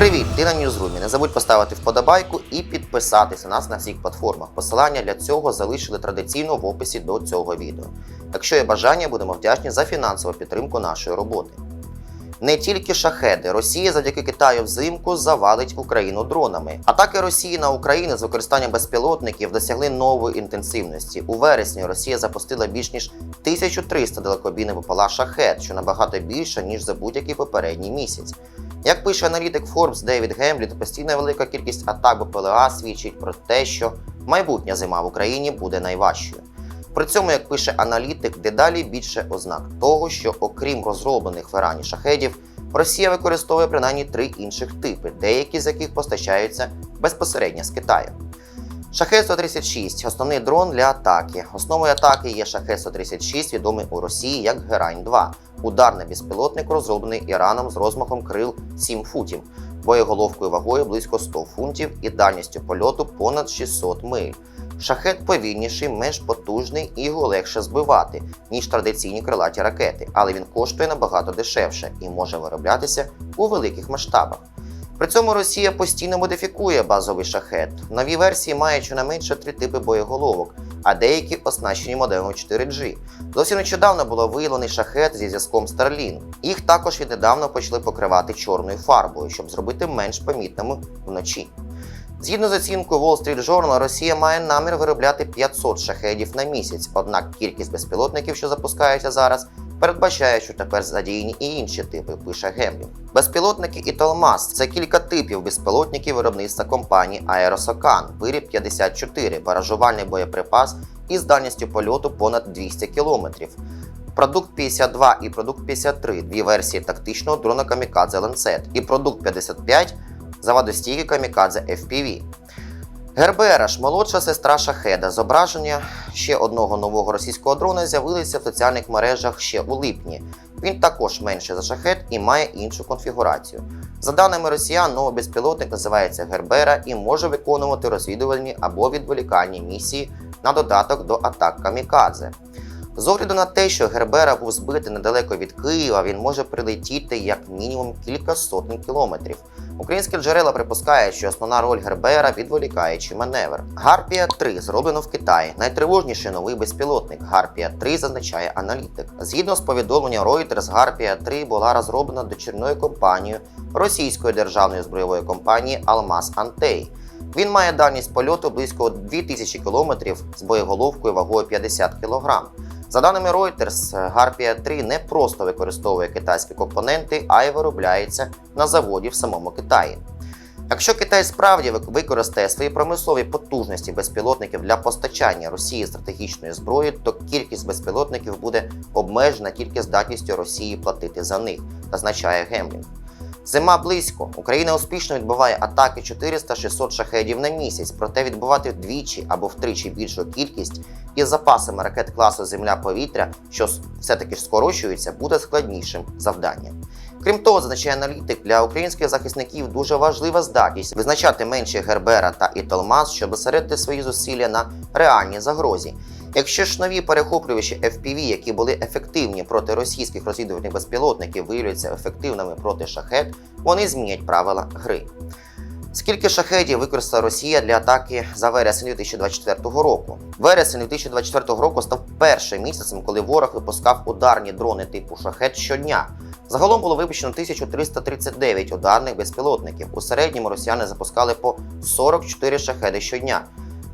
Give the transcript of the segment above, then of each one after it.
Привіт, ти на Ньюзрумі. Не забудь поставити вподобайку і підписатися на нас на всіх платформах. Посилання для цього залишили традиційно в описі до цього відео. Якщо є бажання, будемо вдячні за фінансову підтримку нашої роботи. Не тільки шахеди, Росія завдяки Китаю взимку завалить Україну дронами. Атаки Росії на Україну з використанням безпілотників досягли нової інтенсивності. У вересні Росія запустила більш ніж 1300 далекобійних БПЛА шахет, що набагато більше ніж за будь-який попередній місяць. Як пише аналітик Forbes Девід Гембліт, постійна велика кількість атак БПЛА свідчить про те, що майбутня зима в Україні буде найважчою. При цьому, як пише аналітик, дедалі більше ознак того, що окрім розроблених в Ірані шахедів, Росія використовує принаймні три інших типи, деякі з яких постачаються безпосередньо з Китаю. Шахет 136 основний дрон для атаки. Основою атаки є Шахет 136, відомий у Росії як Герань 2 ударний безпілотник, розроблений Іраном з розмахом крил 7 футів, боєголовкою вагою близько 100 фунтів і дальністю польоту понад 600 миль. Шахет повільніший, менш потужний і його легше збивати, ніж традиційні крилаті ракети, але він коштує набагато дешевше і може вироблятися у великих масштабах. При цьому Росія постійно модифікує базовий шахет. Нові версії мають щонайменше три типи боєголовок, а деякі оснащені моделами 4G. Зовсім нещодавно було виявлений шахет зі зв'язком Starlink. Їх також віднедавна почали покривати чорною фарбою, щоб зробити менш помітними вночі. Згідно з оцінкою Wall Street Journal, Росія має намір виробляти 500 шахедів на місяць, однак кількість безпілотників, що запускаються зараз, передбачає, що тепер задіяні і інші типи, пише Гемлін. Безпілотники і Толмаз це кілька типів безпілотників виробництва компанії Аеросокан, виріб 54, баражувальний боєприпас із дальністю польоту понад 200 км. Продукт 52 і продукт 53 дві версії тактичного дрона Камікадзе Lancet, і продукт 55 завадостійки Камікадзе FPV. Гербераш, молодша сестра Шахеда. Зображення ще одного нового російського дрона з'явилися в соціальних мережах ще у липні. Він також менший за шахет і має іншу конфігурацію. За даними росіян, новий безпілотник називається Гербера і може виконувати розвідувальні або відволікальні місії на додаток до атак Камікадзе. З огляду на те, що Гербера був збитий недалеко від Києва, він може прилетіти як мінімум кілька сотень кілометрів. Українські джерела припускають, що основна роль Гербера відволікаючий маневр. Гарпія 3 зроблено в Китаї. Найтривожніший новий безпілотник Гарпія 3 зазначає аналітик. Згідно з повідомленням Reuters, Гарпія 3 була розроблена дочірною компанією російської державної збройової компанії Алмаз Антей. Він має дальність польоту близько 2000 км з боєголовкою вагою 50 кг. За даними Reuters, Гарпія 3 не просто використовує китайські компоненти, а й виробляється на заводі в самому Китаї. Якщо Китай справді використає свої промислові потужності безпілотників для постачання Росії стратегічної зброї, то кількість безпілотників буде обмежена тільки здатністю Росії платити за них, зазначає Гемлін. Зима близько. Україна успішно відбиває атаки 400-600 шахедів на місяць, проте відбувати вдвічі або втричі більшу кількість із запасами ракет класу Земля-повітря, що все-таки ж скорочується, буде складнішим завданням. Крім того, зазначає аналітик, для українських захисників дуже важлива здатність визначати менші Гербера та Італмаз, щоб зосередити свої зусилля на реальній загрозі. Якщо ж нові перехоплювачі FPV, які були ефективні проти російських розвідувальних безпілотників, виявляться ефективними проти шахет, вони змінять правила гри. Скільки шахедів використала Росія для атаки за вересень 2024 року? Вересень 2024 року став першим місяцем, коли ворог випускав ударні дрони типу шахет щодня. Загалом було випущено 1339 ударних безпілотників. У середньому росіяни запускали по 44 шахеди щодня.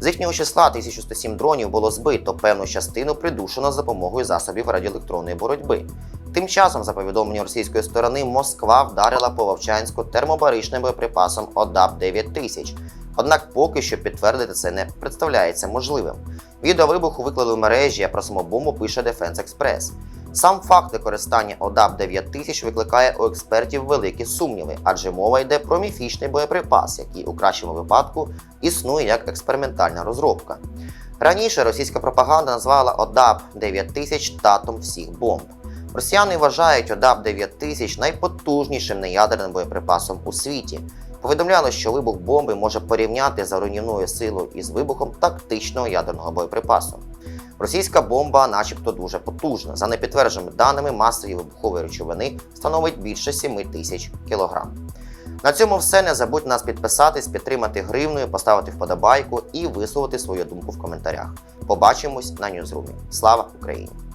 З їхнього числа 1107 дронів було збито, певну частину придушено за допомогою засобів радіоелектронної боротьби. Тим часом, за повідомленням російської сторони, Москва вдарила по Вовчанську термобаричним боєприпасом ОДАП 9000. Однак поки що підтвердити це не представляється можливим. Відео вибуху виклали в мережі, а про саму бомбу пише Defense Express. Сам факт використання ОДАП 9000 викликає у експертів великі сумніви, адже мова йде про міфічний боєприпас, який у кращому випадку існує як експериментальна розробка. Раніше російська пропаганда назвала ОДАП 9000 татом всіх бомб. Росіяни вважають ОДАП 9000 найпотужнішим неядерним боєприпасом у світі. Повідомляли, що вибух бомби може порівняти за руйнівною силою із вибухом тактичного ядерного боєприпасу. Російська бомба, начебто, дуже потужна. За непідтвердженими даними, маса її вибухової речовини становить більше 7 тисяч кілограм. На цьому все. Не забудь нас підписатись, підтримати гривною, поставити вподобайку і висловити свою думку в коментарях. Побачимось на Ньюзрумі. Слава Україні!